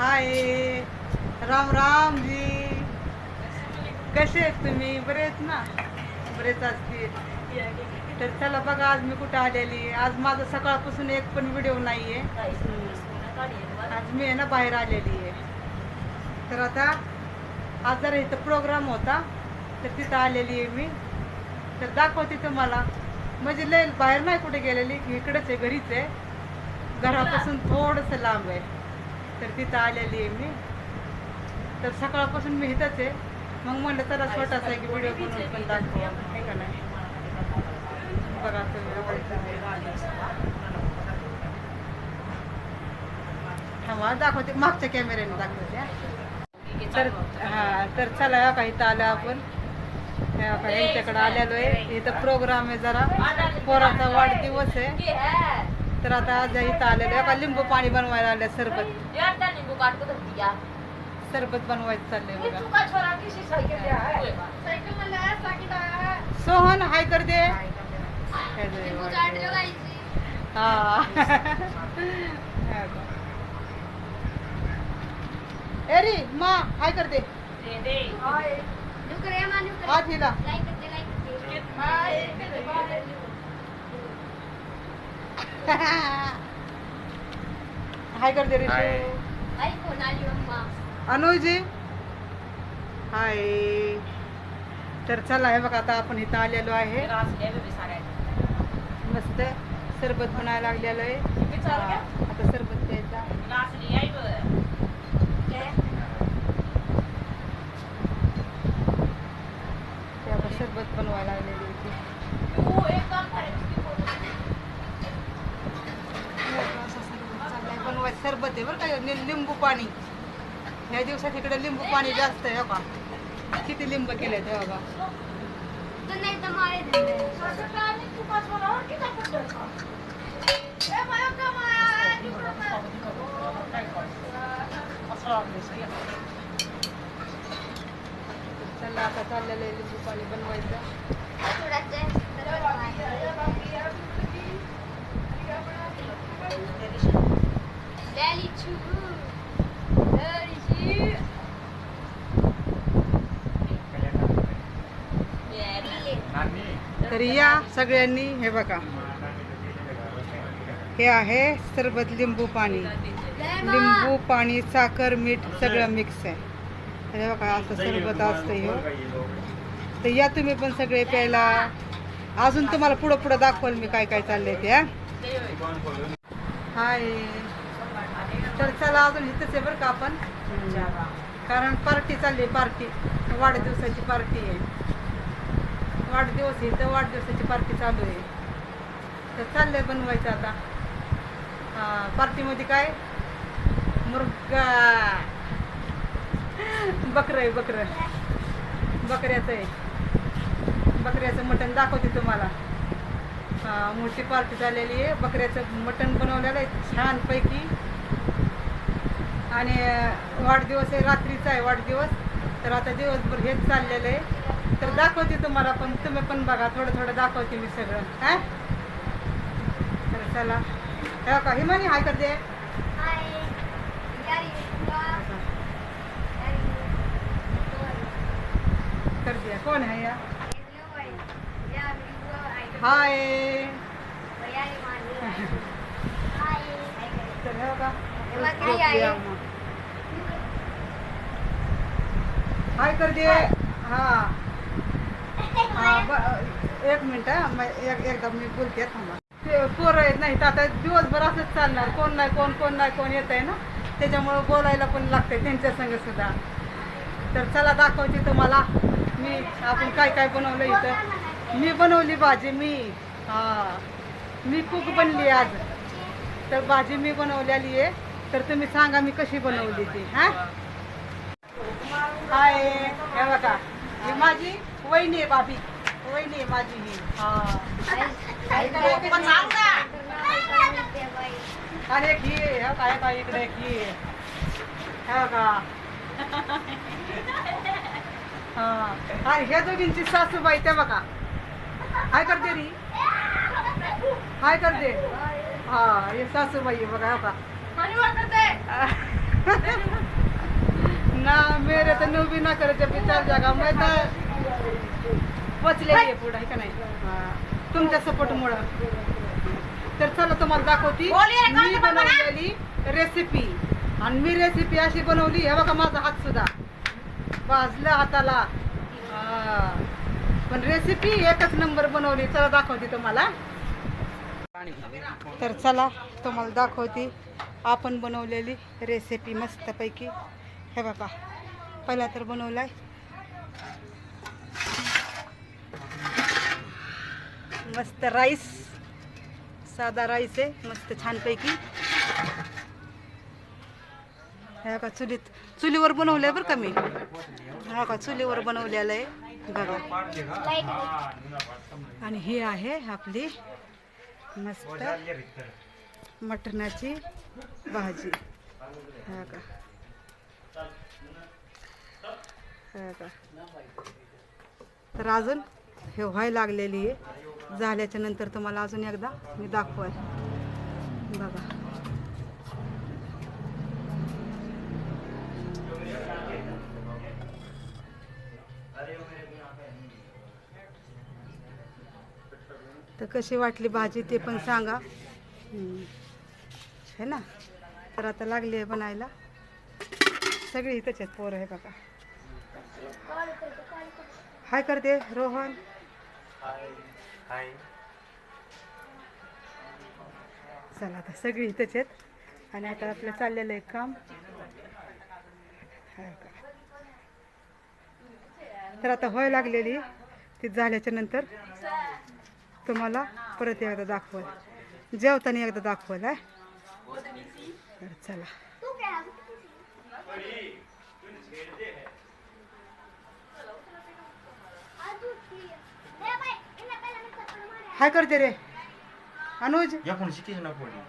हाय. राम राम जी. कसे आहेत तुम्ही? बरे आहेत ना? बरेच असतील तर चला बघा आज मी कुठं आलेली आहे. आज माझा सकाळपासून एक पण व्हिडिओ नाही आहे आज मी आहे ना बाहेर आलेली आहे. तर आता आज जरा इथं प्रोग्राम होता. तर तिथं आलेली आहे मी. तर दाखवते तुम्हाला. म्हणजे लय बाहेर नाही कुठे गेलेली इकडेच आहे घरीच आहे. घरापासून थोडंसं लांब आहे. तर तिथं आलेली आहे मी. तर सकाळपासून मी इथंच आहे. मग म्हणलं चला आहे की व्हिडिओ बनवून पण दाखवा. आहे का नाही? बघा तुम्ही दाखवते. मागच्या कॅमेऱ्याने दाखवते तर हा तर चला या का इथं आलं आपण. यांच्याकडे आलेलो आहे. इथं प्रोग्राम आहे जरा. पोराचा वाढदिवस आहे. तर आता आज इथं आलेलो आहे का लिंबू पाणी बनवायला आलं सरबत. सरबत बनवायचं चाललंय बघा. सोहन हाय कर दे. हा एरी मा हाय कर दे. हात हिला. हाय कर दे रे हाय. अनुजी हाय तर चला हे बघा आता आपण इथं आलेलो आहे. मस्त सरबत बनायला लागलेलो आहे. हा, आता सरबत प्यायचा ते आता सरबत बनवायला लागलेली होती सरबत आहे बरं का लिंबू पाणी. ह्या दिवसात इकडे लिंबू पाणी जास्त आहे हो का? किती लिंब केले ते बघा चला आता चाललेलं आहे लिंबू पाणी बनवायचं. तर या सगळ्यांनी हे बघा. हे आहे सरबत लिंबू पाणी. लिंबू पाणी साखर मीठ सगळं मिक्स आहे. हे बघा असं सरबत असतं हे. हो. तर या तुम्ही पण सगळे प्यायला. अजून तुम्हाला पुढं पुढं दाखवाल मी काय काय चाललंय ते हाय. तर चला अजून इथंच आहे बरं का आपण? कारण पार्टी चालली पार्टी. वाढदिवसाची पार्टी आहे. वाढदिवस इथं वाढदिवसाची पार्टी चालू आहे. तर चाललंय बनवायचं आता. पार्टीमध्ये काय? मुर्गा. बकरं आहे बकरं. बकऱ्याचं आहे. बकऱ्याचं मटण दाखवते तुम्हाला. मोठी पार्टी झालेली आहे. बकऱ्याचं मटण बनवलेलं आहे छानपैकी. आणि वाढदिवस आहे रात्रीचा आहे वाढदिवस. तर आता दिवसभर हेच चाललेलं आहे. तर दाखवते तुम्हाला पण तुम्ही पण बघा थोडं थोडं दाखवते मी सगळं हा? तर चला. हे का? हिमानी हाय करते करते कोण आहे या? हाय. तर हे का? हाय कर दे हा. एक मिनिट हा एकदा मी बोलते थांबा. ते पोरं येत नाही तर आता दिवसभर असंच चालणार. कोण नाही कोण कोण नाही कोण येत आहे ना? त्याच्यामुळं बोलायला पण लागतंय त्यांच्या संग सुद्धा. तर चला दाखवते तुम्हाला. मी आपण काय काय बनवलं इथं? मी बनवली भाजी मी. हा. मी कुक बनली आज. तर भाजी मी बनवलेली आहे. तर तुम्ही सांगा मी कशी बनवली ती हा? हाय हे बघा. ही माझी वहिनी आहे भाभी वहिनी आहे माझी ही. हा. आणि हे काय काय इकडे एक हे बघा. हा. आणि ह्या दोघींची सासूबाई त्या बघा. हाय करते री. हाय करते. हा हे सासूबाई बघा बघा. का बघा कहते न्यू भी ना करे जब भी चार जागा. मैं तर पोचलेली पुढे का नाही. तुमच्या सपोर्ट मुळे तर चला तुम्हाला दाखवती. मी बनवलेली रेसिपी आणि मी रेसिपी अशी बनवली. हे बघा माझा हात सुद्धा. भाजलं हाताला. पण रेसिपी एकच नंबर बनवली. चला दाखवते तुम्हाला. तर चला तुम्हाला दाखवते. आपण बनवलेली रेसिपी मस्तपैकी. हे बाबा पहिला तर बनवलाय. मस्त राईस साधा राईस आहे मस्त छानपैकी. हे का चुलीत चुलीवर बनवलंय बरं का मी. हा का चुलीवर बनवलेलं आहे. बघा. आणि ही आहे आपली मस्त. मटणाची भाजी. हा का? हा का? तर अजून हे व्हायला लागलेली आहे. झाल्याच्यानंतर तुम्हाला अजून एकदा मी दाखवाय बघा. तर कशी वाटली भाजी ते पण सांगा. है ना? तर आता लागली आहे बनायला. सगळी इथंच आहेत पोरं आहे बघा. हाय करते रोहन. चला आता सगळी इथंच आहेत. आणि आता आपलं चाललेलं आहे काम. का. तर आता होय लागलेली. ती झाल्याच्यानंतर. तुम्हाला परत एकदा दाखवल जेवताना एकदा दाखवल हा? तर चला. हाय करते रे. अनुज? एकोणीसशे किती ना फोडली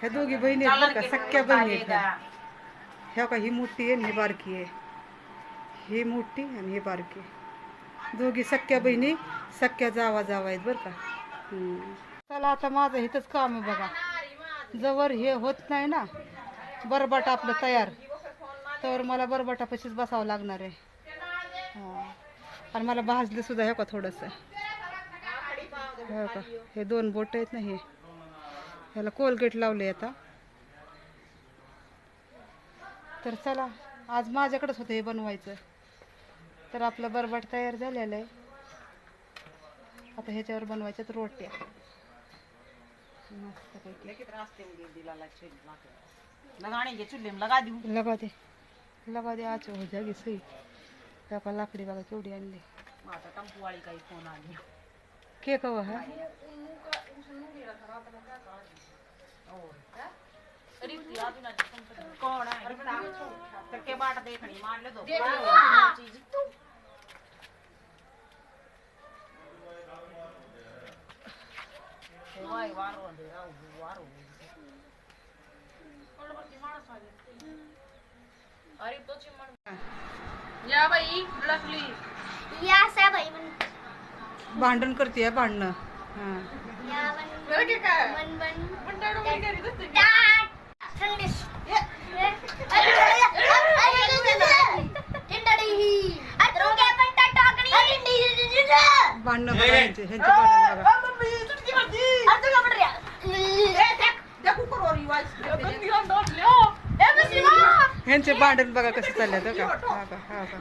ह्या दोघी बहिणी आहेत सख्या बहिणी आहेत. ह्या. ह्या का ही मोठी आहे आणि ही बारकी आहे? ही मोठी आणि ही बारकी. दोघी सख्या बहिणी सख्या जावा जावा आहेत बरं का. चला आता माझं इथंच काम आहे बघा. जवळ हे होत नाही ना. बरबाट आपलं तयार. तर मला बरबाटापाशीच बसावं लागणार आहे. आणि मला भाजलं सुद्धा हे का थोडंसं. हो का हे दोन बोट आहेत ना हे. ह्याला कोलगेट लावले आता. तर चला आज माझ्याकडेच होतं हे बनवायचं. तर आपलं बरबाट तयार झालेलं आहे. आता ह्याच्यावर बनवायच्यात रोट्या. मस्तपैकी लगाने के चूल्हे में लगा दूं लगा दे. लगा दे आज हो जाएगी सही त्याका लाकडी बघा केवढी आणली. माता टम्पू वाली का ही? फोन आ गया के कव है कौन है करके बाट देखनी मार ले दो चीज वाई वारो दे वारो अरे तो चिमण या बाई लकली या सा बाई मन भांडण करते भांडणं हा या मन मन बन टाट संदेश भांडणं बघा ह्यांचे ह्यांचे भांडण बघा ह्यांचे भांडण बघा कसे चालले हो का हा का. हा का हा. का.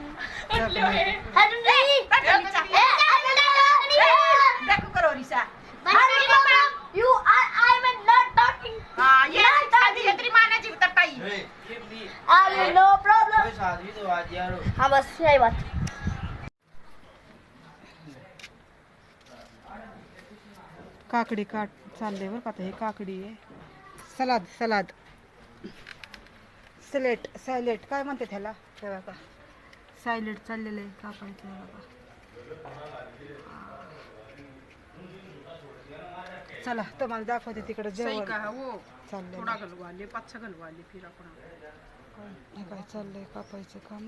You are I am not talking. हाँ ये शादी है तेरी माने जी तटाई I will no problem. साधी तो आज यार हाँ बस यही बात काकडी काट चालले बरं का आता. हे काकडी आहे. Salad salad. सलेट सायलेट काय म्हणते त्याला हे बघा. सायलेट चाललेलं आहे कापायचं हे बघा. चला तुम्हाला दाखवते तिकडे जेवण. वो चाललंय. थोड़ा गलवा ले पाँच छह गलवा ले फिर हे काय चाललंय कापायचं काम?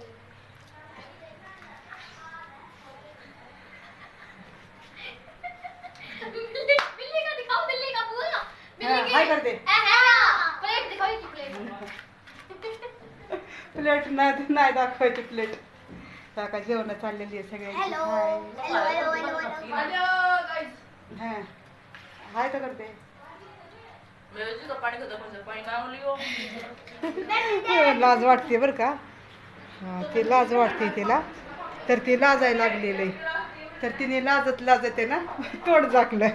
प्लेट नाही नाही दाखवायची प्लेट. काका जेवण चाललेली आहे सगळ्यांची. Hello hi hello hello hello hello हा. हाय तर करते. लाज वाटते बरं का? हा ते लाज वाटते तिला. तर ती लाजायला लागलेलं. आहे तर तिने लाजत लाजत आहे ना तोंड झाकलं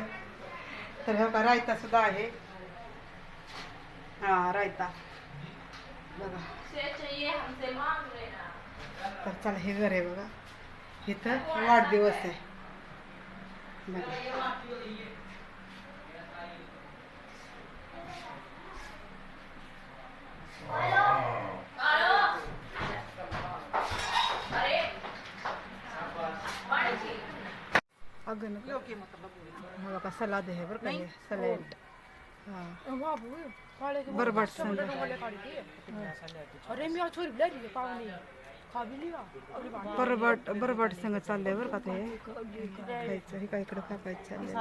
तर हो का रायता सुद्धा आहे. हा रायता. बघा. तर चला हे घर आहे बघा इथं वाढदिवस आहे बघा अगं हा बघा सलाद आहे बरं का सलाड बरबाट बरबाट बरबाट संग चाललंय बरं का ते खायचं हे। काय इकडे कापायचं चाललंय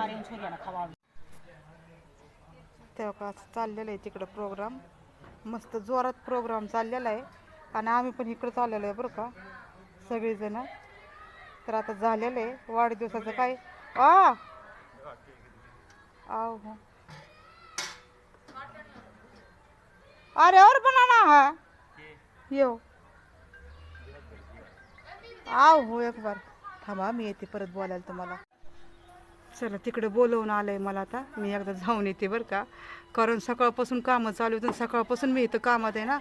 तेव्हा का असं चाललेलं आहे तिकडं प्रोग्राम मस्त जोरात प्रोग्राम चाललेला आहे. आणि आम्ही पण इकडं चाललेलो आहे बरं का सगळीजण. तर आता झालेलं आहे. वाढदिवसाचं काय? आ! हो अरे और बनाना है। येऊ आव हो एक बार। थांबा मी येते परत बोलायला तुम्हाला. चला तिकडे बोलवून आलंय मला आता. मी एकदा जाऊन येते बरं का. कारण सकाळपासून कामं चालू होतं सकाळपासून मी इथं कामात आहे ना.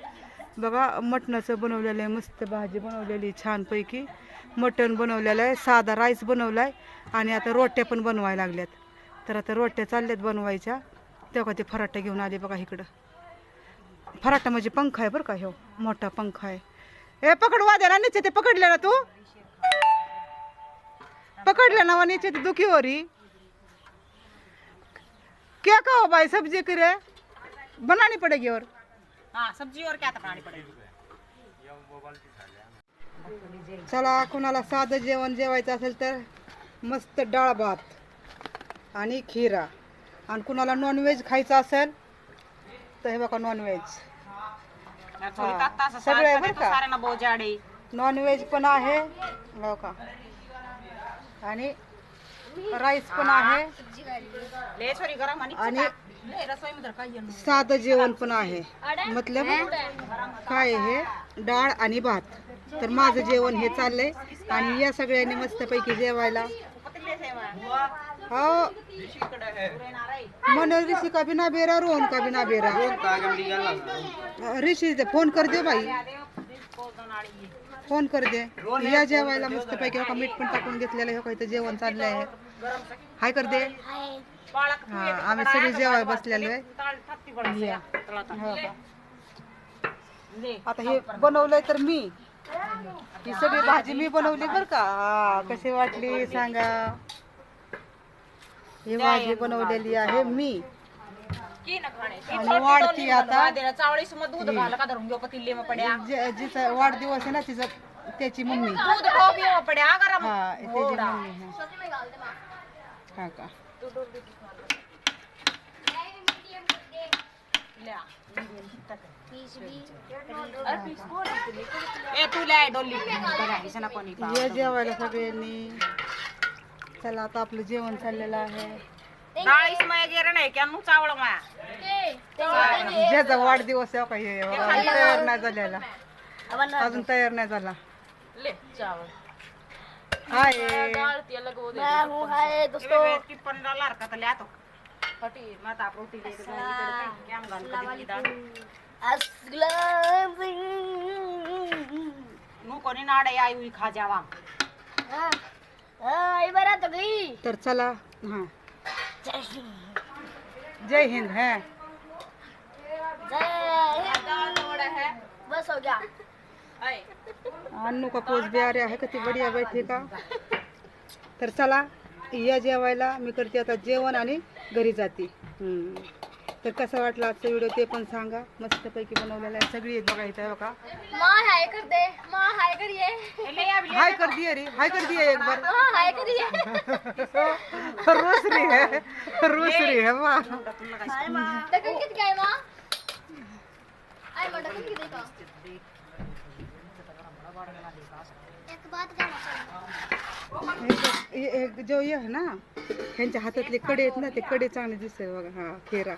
बघा मटणाचं बनवलेलं आहे मस्त भाजी बनवलेली आहे छानपैकी. मटण बनवलेलं आहे साधा राईस बनवला आहे आणि आता रोट्या पण बनवायला लागल्यात. तर आता रोट्या चालल्यात बनवायच्या. तेव्हा ते फराटा घेऊन आले बघा इकडं. फराटा म्हणजे पंखा आहे बरं का ह्यो. मोठा पंखा आहे. ए पकड वाद्याला नीचे ते पकडले ना तू? पकड़ले ना वो नीचे तो दुखी हो रही क्या कहो भाई सब्जी करे? बनानी पड़ेगी और. हाँ सब्जी और क्या बनानी पड़ेगी? चला कुणाला साधं जेवण जेवायचं असेल तर मस्त डाळ भात आणि खिरा. आणि कुणाला नॉनव्हेज खायचं असेल तर हे बघा नॉनव्हेज असं सगळे सारे बरं का? बोजाडे. नॉनव्हेज पण आहे हो का? आणि राईस पण आहे. गरम आणि आणि ले रसोई मध्ये काही येणं. साधं जेवण पण आहे. मतलब काय आहे हे? डाळ आणि भात. तर माझं जेवण हे चाललंय. आणि या सगळ्यांनी मस्तपैकी जेवायला. हो. मन ऋषि का बिना बेरा रोहन का बिना बेरा? ऋषि फोन कर दे बाई. फोन कर दे. या जेवायला मस्तपैकी हो का मीठ पण टाकून घेतलेलं आहे. हो का इथं जेवण चाललंय. आहे हाय कर दे. हा, आम्ही सगळे जेवाय बसलेलो आहे. आता. हे बनवलंय तर मी. ही सगळी भाजी मी बनवली बर का. कशी वाटली सांगा. ही भाजी बनवलेली आहे मी की न खाणे. आणि वाढती आता. चावळीस मग दूध घाल का धरून घेऊ पतिल्ले मग पड्या जे- जिचा वाढदिवस आहे ना तिचा त्याची मम्मी दूध खाऊ घेऊ पड्या गरम हा त्याची. मम्मी हा. हा का ल्या. ए तू ले डोली बघा हिसना कोणी का. ये जेवायला सगळ्यांनी चला आता आपलं जेवण चाललेलं आहे. डाळीस नाही की अनु चावळ मा ज्याचा वाढदिवस आहे हे तयार नाही झालेला. अजून तयार नाही झाला. ले चावळ हाय. मैं हूँ हाय दोस्तों. टिप्पण डॉलर का? तर ल्यातो फटी माता दे घाल डाळ नु कोणी नाडे आई हुई खा जावा. हाँ. तो गई। तर चला हा. जय हिंद। जय हिंद है. जय हिंद बस हो गया। अन्नू का पोच भी आ रहा है किती बढिया बैठे का? तर चला या जेवायला मी करते आता जेवण आणि घरी जाते. हम्म. तर कसा वाटला आजचा व्हिडिओ ते पण सांगा. मस्तपैकी बनवलेला आहे. सगळी आहेत बघा इथं बघा माँ हाय कर दे. माँ हाय करिए हाय कर दिए रे हाय कर दिए एक बार. माँ हाय करिए रोसरी है रोसरी है वाह डकन किती काय माँ? आय माँ डकन किती का? एक बात कहना चाहूँ हे- हे- जो ये ना ह्यांच्या हातातले कडे आहेत ना ते कडे चांगले दिसते बघा. हा खेरा